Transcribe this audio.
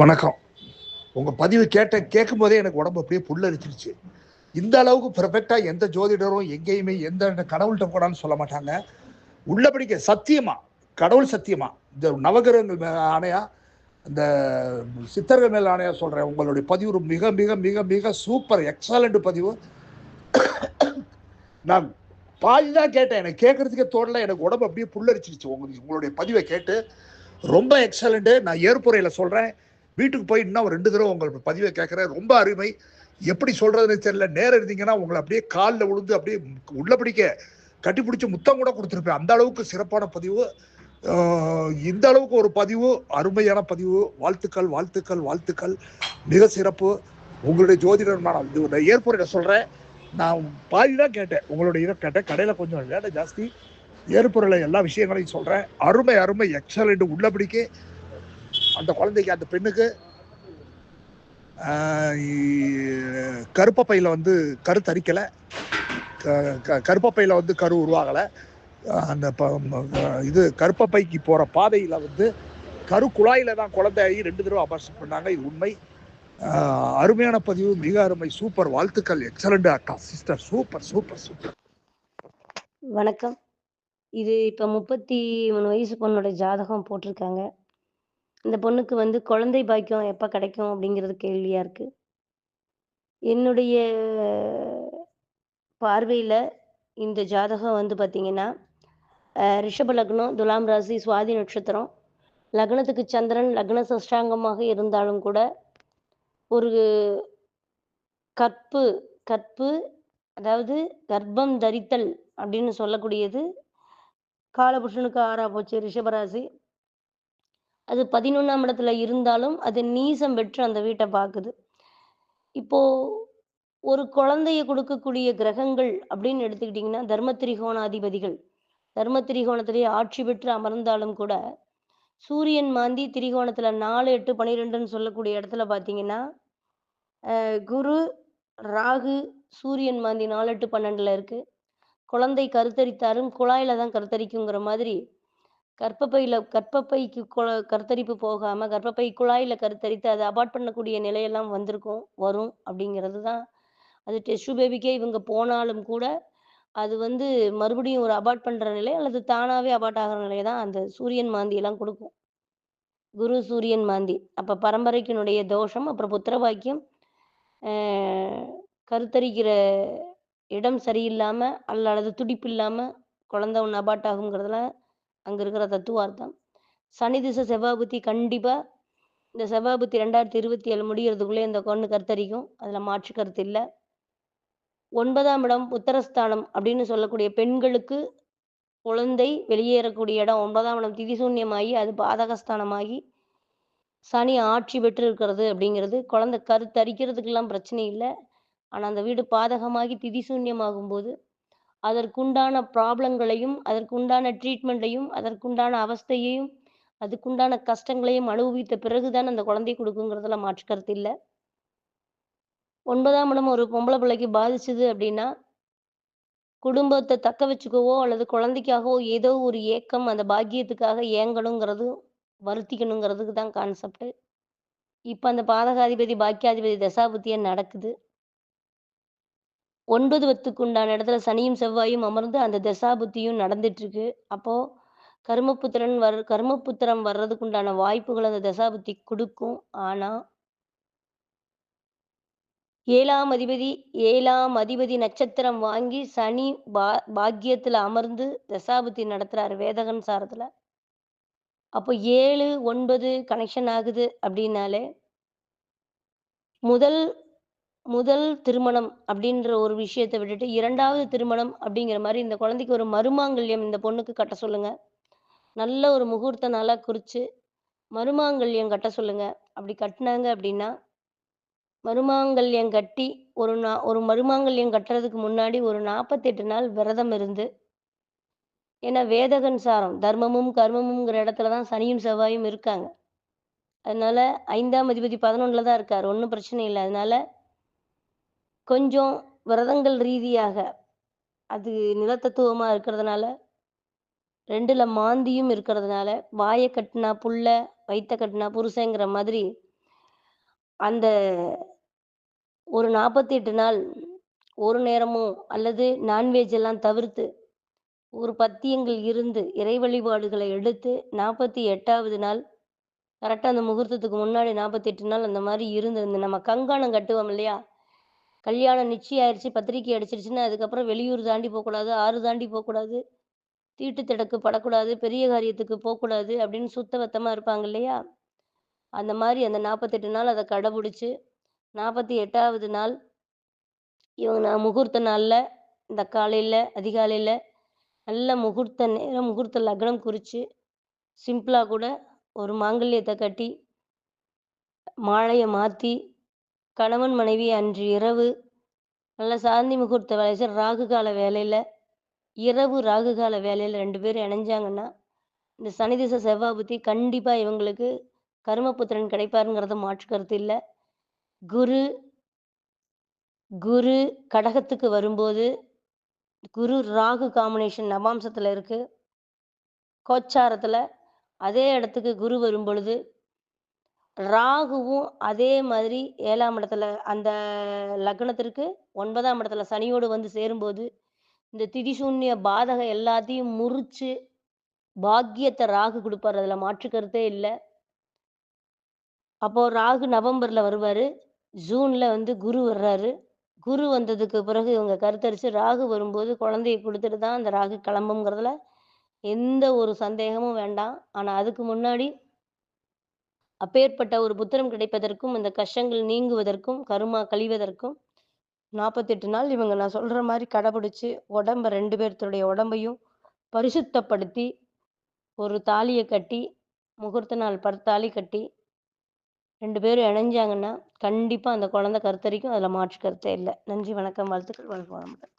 வணக்கம். உங்கள் பதிவு கேட்ட கேட்கும் போதே எனக்கு உடம்பு அப்படியே புல்லரிச்சிருச்சு. இந்த அளவுக்கு பெர்ஃபெக்டாக எந்த ஜோதிடரும் எங்கேயுமே எந்த கடவுள்கிட்ட கூடான்னு சொல்ல மாட்டாங்க. உள்ளபடிக்க சத்தியமா கடவுள் சத்தியமா இந்த நவகிரகங்கள் மேல ஆணையா இந்த சித்தர்கள் மேல் ஆணையா சொல்றேன் உங்களுடைய பதிவு மிக மிக மிக மிக சூப்பர் எக்ஸலண்ட் பதிவு. நான் பாதி தான் கேட்டேன். எனக்கு கேட்கறதுக்கே தோணல. எனக்கு உடம்பு அப்படியே புல்லரிச்சிருச்சு. உங்களுக்கு உங்களுடைய பதிவை கேட்டு ரொம்ப எக்ஸலண்ட்டு நான் ஏற்புரையில் சொல்கிறேன் வீட்டுக்கு போய் இன்னும் ஒரு ரெண்டு தடவை உங்களை பதிவை கேட்குறேன். ரொம்ப அருமை. எப்படி சொல்கிறதுன்னு தெரியல. நேரம் இருந்தீங்கன்னா உங்களை அப்படியே காலில் விழுந்து அப்படியே உள்ள பிடிக்க கட்டி பிடிச்சி முத்தம் கூட கொடுத்துருப்பேன். அந்த அளவுக்கு சிறப்பான பதிவு. இந்த அளவுக்கு ஒரு பதிவு அருமையான பதிவு. வாழ்த்துக்கள் வாழ்த்துக்கள் வாழ்த்துக்கள். மிக சிறப்பு. உங்களுடைய ஜோதிடர் நான் இது ஒரு சொல்கிறேன் நான் பாதி தான் கேட்டேன். உங்களுடைய இதை கேட்டேன். கடையில் கொஞ்சம் வேலை ஜாஸ்தி. ஏற்புரையில் எல்லா விஷயங்களையும் சொல்கிறேன் அருமை அருமை. எக்ஸலண்ட் உள்ளபடிக்கு அந்த குழந்தைக்கு அந்த பெண்ணுக்கு கருப்பப்பையில் கருப்பப்பையில வந்து கரு தரிக்கலை. கருப்பப்பையில வந்து கரு உருவாகலை. அந்த ப- இது கருப்பப்பைக்கு போகிற பாதையில் வந்து கரு குழாயில தான் குழந்தையாகி ரெண்டு தடவை அபார்ஷன் பண்ணாங்க. இது உண்மை. அருமையான பதிவு. மிக அருமை. சூப்பர். வாழ்த்துக்கள். எக்ஸலண்ட் அக்கா சிஸ்டர் சூப்பர் சூப்பர் சூப்பர். வணக்கம். இது இப்போ முப்பத்தி மூணு வயசு பொண்ணோட ஜாதகம் போட்டிருக்காங்க. இந்த பொண்ணுக்கு வந்து குழந்தை பாக்கியம் எப்போ கிடைக்கும் அப்படிங்கிறது கேள்வியாக இருக்கு. என்னுடைய பார்வையில் இந்த ஜாதகம் வந்து பார்த்திங்கன்னா ரிஷப லக்னம் துலாம் ராசி சுவாதி நட்சத்திரம். லக்னத்துக்கு சந்திரன் லக்ன சஷ்டாங்கமாக இருந்தாலும் கூட ஒரு கற்பு கற்பு அதாவது கர்ப்பம் தரித்தல் அப்படின்னு சொல்லக்கூடியது. காலபுருஷனுக்கு ஆறா போச்சு ரிஷபராசி அது பதினொன்றாம் இடத்துல இருந்தாலும் அது நீசம் பெற்று அந்த வீட்டை பார்க்குது. இப்போ ஒரு குழந்தைய கொடுக்கக்கூடிய கிரகங்கள் அப்படின்னு எடுத்துக்கிட்டிங்கன்னா தர்ம திரிகோணாதிபதிகள் தர்ம திரிகோணத்திலேயே ஆட்சி பெற்று அமர்ந்தாலும் கூட சூரியன் மாந்தி திரிகோணத்தில் நாலு எட்டு பன்னிரெண்டுன்னு சொல்லக்கூடிய இடத்துல பார்த்தீங்கன்னா குரு ராகு சூரியன் மாந்தி நாலு எட்டு பன்னெண்டில் இருக்குது குழந்தை கருத்தரித்தாலும் குழாயில் தான் கருத்தரிக்குங்கிற மாதிரி கர்ப்பப்பையில் கர்ப்பப்பைக்கு குழ- கருத்தரிப்பு போகாமல் கர்ப்பப்பை குழாயில் கருத்தரித்து அதை அபார்ட் பண்ணக்கூடிய நிலையெல்லாம் வந்திருக்கும் வரும் அப்படிங்கிறது தான் அது டெஸ்ட் பேபிக்கே இவங்க போனாலும் கூட அது வந்து மறுபடியும் ஒரு அபார்ட் பண்ணுற நிலை அல்லது தானாகவே அபார்ட் ஆகிற நிலை தான் அந்த சூரியன் மாந்தியெல்லாம் கொடுக்கும். குரு சூரியன் மாந்தி. அப்போ பரம்பரைக்கினுடைய தோஷம் அப்புறம் புத்திரபாக்கியம் கருத்தரிக்கிற இடம் சரியில்லாமல் அல்ல அல்லது துடிப்பு இல்லாமல் குழந்தை ஒன்று அபார்ட் ஆகுங்கிறதுலாம் அங்கே இருக்கிற தத்துவார்த்தம் சனி திசை செவ்வாபுத்தி கண்டிப்பாக இந்த செவ்வாபுத்தி ரெண்டாயிரத்தி இருபத்தி ஏழு முடிகிறதுக்குள்ளே இந்த கொண்டு கருத்தரிக்கும் அதில் மாற்று கருத்து இல்லை. ஒன்பதாம் இடம் உத்தரஸ்தானம் அப்படின்னு சொல்லக்கூடிய பெண்களுக்கு குழந்தை வெளியேறக்கூடிய இடம். ஒன்பதாம் இடம் திதிசூன்யமாகி அது பாதகஸ்தானமாகி சனி ஆட்சி பெற்று இருக்கிறது அப்படிங்கிறது குழந்தை கருத்தரிக்கிறதுக்கெல்லாம் பிரச்சனை இல்லை. ஆனால் அந்த வீடு பாதகமாகி திதிசூன்யமாகும் போது அதற்குண்டான ப்ராப்ளங்களையும் அதற்குண்டான ட்ரீட்மெண்ட்டையும் அதற்குண்டான அவஸ்தையையும் அதுக்குண்டான கஷ்டங்களையும் அனுபவித்த பிறகுதான் அந்த குழந்தை கொடுக்குங்கிறதுல மாற்று கருத்து இல்லை. ஒன்பதாம் இடம் ஒரு பொம்பளை பிள்ளைக்கு பாதிச்சுது அப்படின்னா குடும்பத்தை தக்க வச்சுக்கவோ அல்லது குழந்தைக்காகவோ ஏதோ ஒரு ஏக்கம் அந்த பாக்கியத்துக்காக ஏங்கணுங்கிறது வருத்திக்கணுங்கிறதுக்கு தான் கான்செப்ட் இப்போ அந்த பாதகாதிபதி பாக்கியாதிபதி தசாபுத்தியாக நடக்குது. ஒன்பது வத்துக்கு உண்டான இடத்துல சனியும் செவ்வாயும் அமர்ந்து அந்த தசாபுத்தியும் நடந்துட்டு இருக்கு அப்போ கர்மபுத்திரன் வர் கர்மபுத்திரம் வர்றதுக்கு உண்டான வாய்ப்புகள் அந்த தசாபுத்தி கொடுக்கும். ஆனா ஏழாம் அதிபதி ஏழாம் அதிபதி நட்சத்திரம் வாங்கி சனி பா பாக்கியத்துல அமர்ந்து தசாபுத்தி நடத்துறாரு வேதகன் சாரத்துல. அப்போ ஏழு ஒன்பது கனெக்ஷன் ஆகுது அப்படின்னாலே முதல் முதல் திருமணம் அப்படின்ற ஒரு விஷயத்தை விட்டுட்டு இரண்டாவது திருமணம் அப்படிங்கிற மாதிரி இந்த குழந்தைக்கு ஒரு மருமாங்கல்யம் இந்த பொண்ணுக்கு கட்ட சொல்லுங்க. நல்ல ஒரு முகூர்த்த நாளா குறிச்சு மருமாங்கல்யம் கட்ட சொல்லுங்க. அப்படி கட்டினாங்க அப்படின்னா மருமாங்கல்யம் கட்டி ஒரு நா ஒரு மருமாங்கல்யம் கட்டுறதுக்கு முன்னாடி ஒரு நாற்பத்தெட்டு நாள் விரதம் இருந்து ஏன்னா வேதகன் சாரம் தர்மமும் கர்மமுங்கிற இடத்துல தான் சனியும் செவ்வாயும் இருக்காங்க. அதனால ஐந்தாம் அதிபதி பதினொன்றுல தான் இருக்கார். ஒன்றும் பிரச்சனை இல்லை. அதனால கொஞ்சம் விரதங்கள் ரீதியாக அது நிலத்தத்துவமாக இருக்கிறதுனால ரெண்டுல மாந்தியும் இருக்கிறதுனால வாயை கட்டினா புள்ள வயித்த கட்டினா புருஷங்கிற மாதிரி அந்த ஒரு 48 நாள் ஒரு நேரமோ அல்லது நான்வெஜ் எல்லாம் தவிர்த்து ஒரு பத்தியங்கள் இருந்து இறை வழிபாடுகளை எடுத்து 48வது நாள் கரெக்டாக அந்த முகூர்த்தத்துக்கு முன்னாடி 48 நாள் அந்த மாதிரி இருந்து நம்ம கங்காணம் கட்டுவோம் இல்லையா? கல்யாணம் நிச்சயம் ஆயிருச்சு, பத்திரிக்கை அடிச்சிருச்சுன்னா, அதுக்கப்புறம் வெளியூர் தாண்டி போகக்கூடாது ஆறு தாண்டி போகக்கூடாது தீட்டு திடக்கு படக்கூடாது, பெரிய காரியத்துக்கு போகக்கூடாது அப்படின்னு சுத்தபத்தமாக இருப்பாங்க இல்லையா? அந்த மாதிரி அந்த 48 நாள் அத கடைபிடிச்சு 48வது நாள் இவங்க நான் முகூர்த்த நாளில் இந்த காலையில் அதிகாலையில் நல்ல முகூர்த்த நேரம், முகூர்த்த லக்னம் குறித்து சிம்பிளாக கூட ஒரு மாங்கல்யத்தை கட்டி, மாலையை மாற்றி கணவன் மனைவி அன்று இரவு நல்ல சாந்தி முகூர்த்த வேலை ராகு கால வேலையில, இரவு ராகு கால வேலையில ரெண்டு பேரும் இணைஞ்சாங்கன்னா, இந்த சனி திசை செவ்வாய் புத்தி கண்டிப்பா இவங்களுக்கு கருமபுத்திரன் கிடைப்பாருங்கிறத மாற்று கருத்து இல்லை குரு குரு கடகத்துக்கு வரும்போது, குரு ராகு காம்பினேஷன் நவாம்சத்துல இருக்கு. கோச்சாரத்துல அதே இடத்துக்கு குரு வரும்பொழுது, ராகுவும் அதே மாதிரி ஏழாம் இடத்துல அந்த லக்னத்திற்கு ஒன்பதாம் இடத்துல சனியோடு வந்து சேரும்போது, இந்த திதிசூன்ய பாதகம் எல்லாத்தையும் முறிச்சு, பாக்கியத்தை ராகு கொடுப்பார் அதில் மாற்று கருத்தே அப்போ ராகு நவம்பர்ல வருவாரு. ஜூன்ல வந்து குரு வர்றாரு. குரு வந்ததுக்கு பிறகு இவங்க கருத்தரிச்சு, ராகு வரும்போது குழந்தைய கொடுத்துட்டு தான் அந்த ராகு கிளம்புங்கிறதுல எந்த ஒரு சந்தேகமும் வேண்டாம். ஆனால் அதுக்கு முன்னாடி அப்பேற்பட்ட ஒரு புத்திரம் கிடைப்பதற்கும், இந்த கஷ்டங்கள் நீங்குவதற்கும், கருமா கழிவதற்கும் 48 நாள் இவங்க நான் சொல்ற மாதிரி கடைபிடிச்சு, உடம்ப ரெண்டு பேர்த்துடைய உடம்பையும் பரிசுத்தப்படுத்தி, ஒரு தாலியை கட்டி, முகூர்த்த நாள் பர்த்தாலி கட்டி ரெண்டு பேரும் இணைஞ்சாங்கன்னா, கண்டிப்பாக அந்த குழந்தை கருத்தரிக்கும். அதில் மாற்று கருத்தே இல்லை நன்றி, வணக்கம், வாழ்த்துக்கள். வாழ்க வளமுடன்.